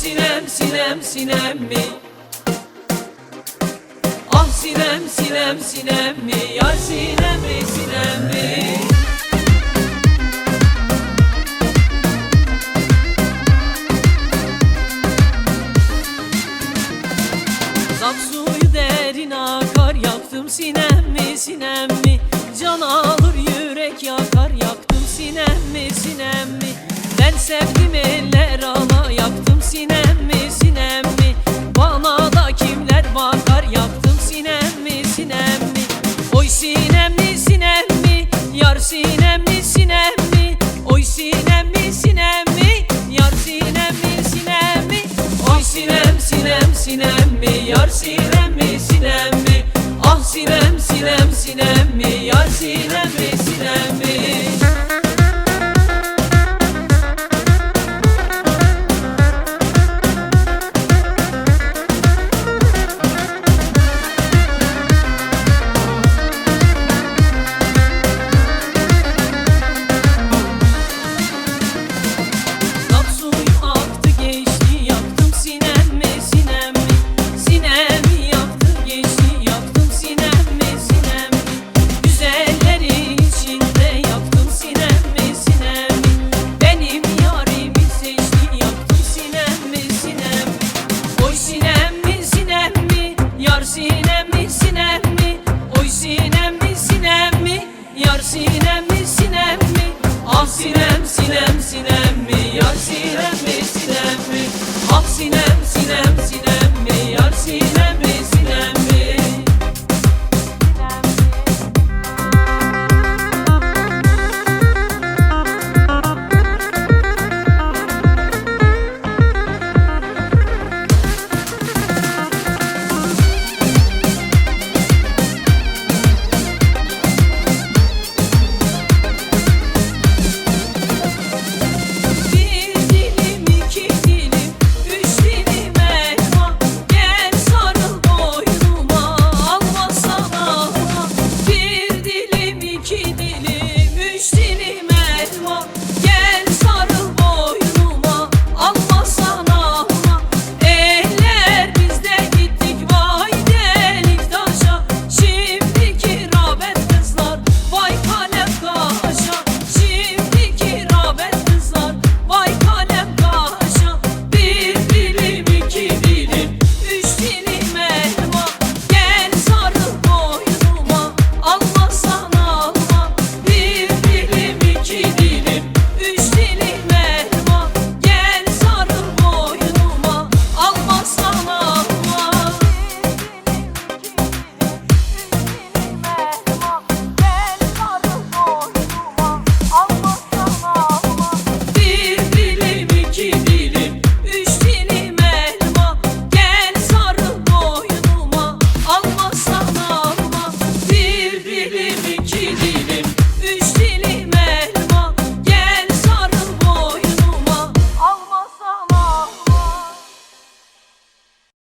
sinem sinem sinem mi? Ah sinem sinem sinem mi? Yar sinem mi sinem mi? Zap suyu derin akar Yaktım sinem mi sinem mi Can sevdim eller ala Yaktım. Sinem mi sinem mi? Bana da kimler bakar? Yaktım sinem mi sinem mi? Oy sinem mi sinem mi? Yar sinem mi sinem mi? Oy sinem mi sinem mi? Yar sinem mi sinem mi? Oy sinem sinem sinem mi? Yar sinem mi sinem mi? Ah sinem sinem sinem mi? Yar sinem yar sinem mi sinem mi? Ah sinem sinem sinem mi? Yar sinem mi sinem mi? Ah sinem sinem sinem mi? Yar sinem